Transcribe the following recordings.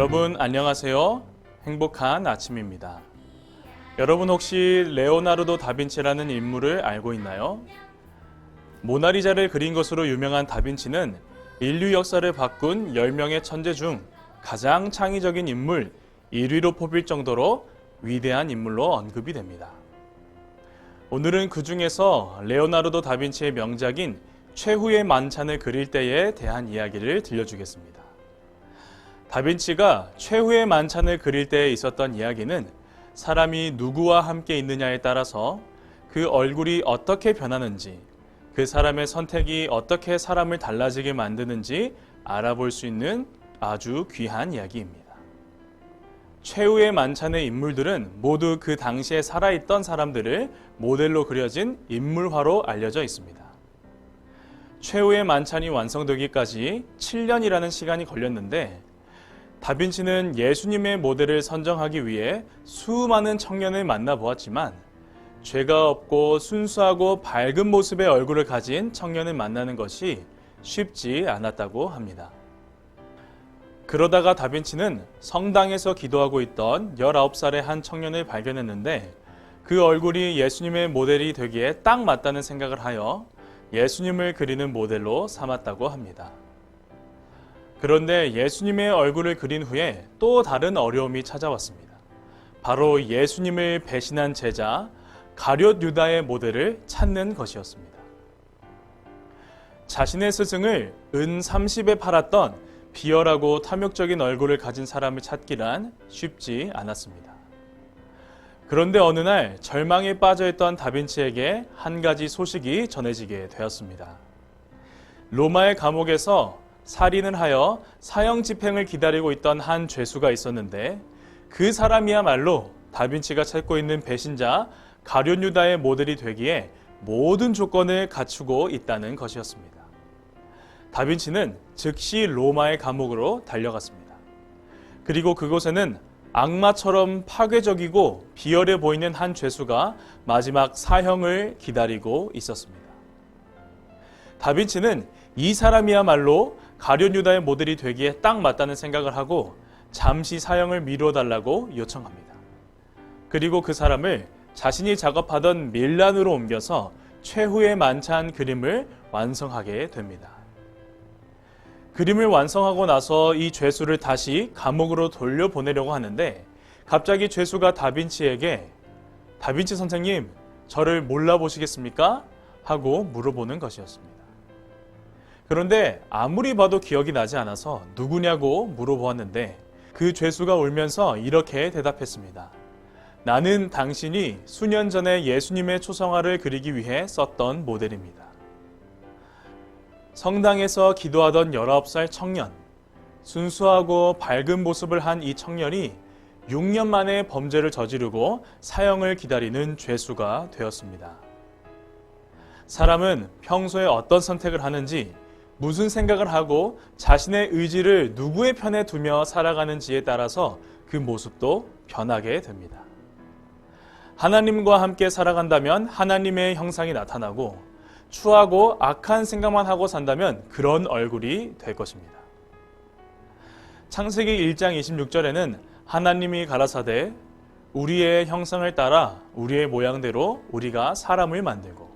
여러분 안녕하세요. 행복한 아침입니다. 여러분 혹시 레오나르도 다빈치라는 인물을 알고 있나요? 모나리자를 그린 것으로 유명한 다빈치는 인류 역사를 바꾼 10명의 천재 중 가장 창의적인 인물 1위로 뽑힐 정도로 위대한 인물로 언급이 됩니다. 오늘은 그 중에서 레오나르도 다빈치의 명작인 최후의 만찬을 그릴 때에 대한 이야기를 들려주겠습니다. 다빈치가 최후의 만찬을 그릴 때에 있었던 이야기는 사람이 누구와 함께 있느냐에 따라서 그 얼굴이 어떻게 변하는지, 그 사람의 선택이 어떻게 사람을 달라지게 만드는지 알아볼 수 있는 아주 귀한 이야기입니다. 최후의 만찬의 인물들은 모두 그 당시에 살아있던 사람들을 모델로 그려진 인물화로 알려져 있습니다. 최후의 만찬이 완성되기까지 7년이라는 시간이 걸렸는데 다빈치는 예수님의 모델을 선정하기 위해 수많은 청년을 만나보았지만 죄가 없고 순수하고 밝은 모습의 얼굴을 가진 청년을 만나는 것이 쉽지 않았다고 합니다. 그러다가 다빈치는 성당에서 기도하고 있던 19살의 한 청년을 발견했는데 그 얼굴이 예수님의 모델이 되기에 딱 맞다는 생각을 하여 예수님을 그리는 모델로 삼았다고 합니다. 그런데 예수님의 얼굴을 그린 후에 또 다른 어려움이 찾아왔습니다. 바로 예수님을 배신한 제자 가룟 유다의 모델을 찾는 것이었습니다. 자신의 스승을 은 30에 팔았던 비열하고 탐욕적인 얼굴을 가진 사람을 찾기란 쉽지 않았습니다. 그런데 어느 날 절망에 빠져있던 다빈치에게 한 가지 소식이 전해지게 되었습니다. 로마의 감옥에서 살인을 하여 사형 집행을 기다리고 있던 한 죄수가 있었는데 그 사람이야말로 다빈치가 찾고 있는 배신자 가룟 유다의 모델이 되기에 모든 조건을 갖추고 있다는 것이었습니다. 다빈치는 즉시 로마의 감옥으로 달려갔습니다. 그리고 그곳에는 악마처럼 파괴적이고 비열해 보이는 한 죄수가 마지막 사형을 기다리고 있었습니다. 다빈치는 이 사람이야말로 가룟 유다의 모델이 되기에 딱 맞다는 생각을 하고 잠시 사형을 미뤄달라고 요청합니다. 그리고 그 사람을 자신이 작업하던 밀란으로 옮겨서 최후의 만찬 그림을 완성하게 됩니다. 그림을 완성하고 나서 이 죄수를 다시 감옥으로 돌려보내려고 하는데 갑자기 죄수가 다빈치에게 다빈치 선생님, 저를 몰라보시겠습니까? 하고 물어보는 것이었습니다. 그런데 아무리 봐도 기억이 나지 않아서 누구냐고 물어보았는데 그 죄수가 울면서 이렇게 대답했습니다. 나는 당신이 수년 전에 예수님의 초성화를 그리기 위해 썼던 모델입니다. 성당에서 기도하던 19살 청년, 순수하고 밝은 모습을 한 이 청년이 6년 만에 범죄를 저지르고 사형을 기다리는 죄수가 되었습니다. 사람은 평소에 어떤 선택을 하는지, 무슨 생각을 하고 자신의 의지를 누구의 편에 두며 살아가는지에 따라서 그 모습도 변하게 됩니다. 하나님과 함께 살아간다면 하나님의 형상이 나타나고 추하고 악한 생각만 하고 산다면 그런 얼굴이 될 것입니다. 창세기 1장 26절에는 하나님이 가라사대 우리의 형상을 따라 우리의 모양대로 우리가 사람을 만들고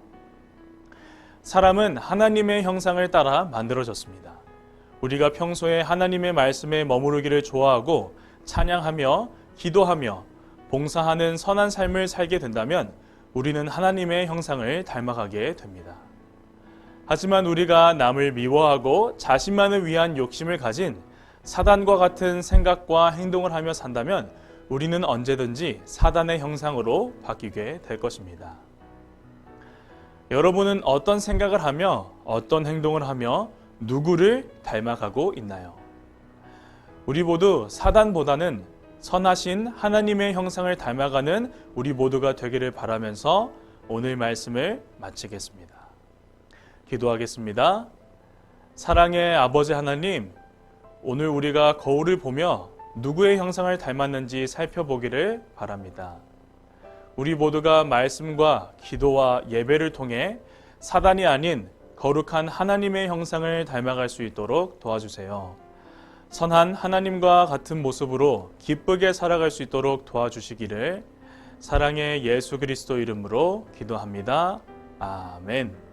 사람은 하나님의 형상을 따라 만들어졌습니다. 우리가 평소에 하나님의 말씀에 머무르기를 좋아하고 찬양하며 기도하며 봉사하는 선한 삶을 살게 된다면 우리는 하나님의 형상을 닮아가게 됩니다. 하지만 우리가 남을 미워하고 자신만을 위한 욕심을 가진 사단과 같은 생각과 행동을 하며 산다면 우리는 언제든지 사단의 형상으로 바뀌게 될 것입니다. 여러분은 어떤 생각을 하며 어떤 행동을 하며 누구를 닮아가고 있나요? 우리 모두 사단보다는 선하신 하나님의 형상을 닮아가는 우리 모두가 되기를 바라면서 오늘 말씀을 마치겠습니다. 기도하겠습니다. 사랑의 아버지 하나님, 오늘 우리가 거울을 보며 누구의 형상을 닮았는지 살펴보기를 바랍니다. 우리 모두가 말씀과 기도와 예배를 통해 사단이 아닌 거룩한 하나님의 형상을 닮아갈 수 있도록 도와주세요. 선한 하나님과 같은 모습으로 기쁘게 살아갈 수 있도록 도와주시기를 사랑의 예수 그리스도 이름으로 기도합니다. 아멘.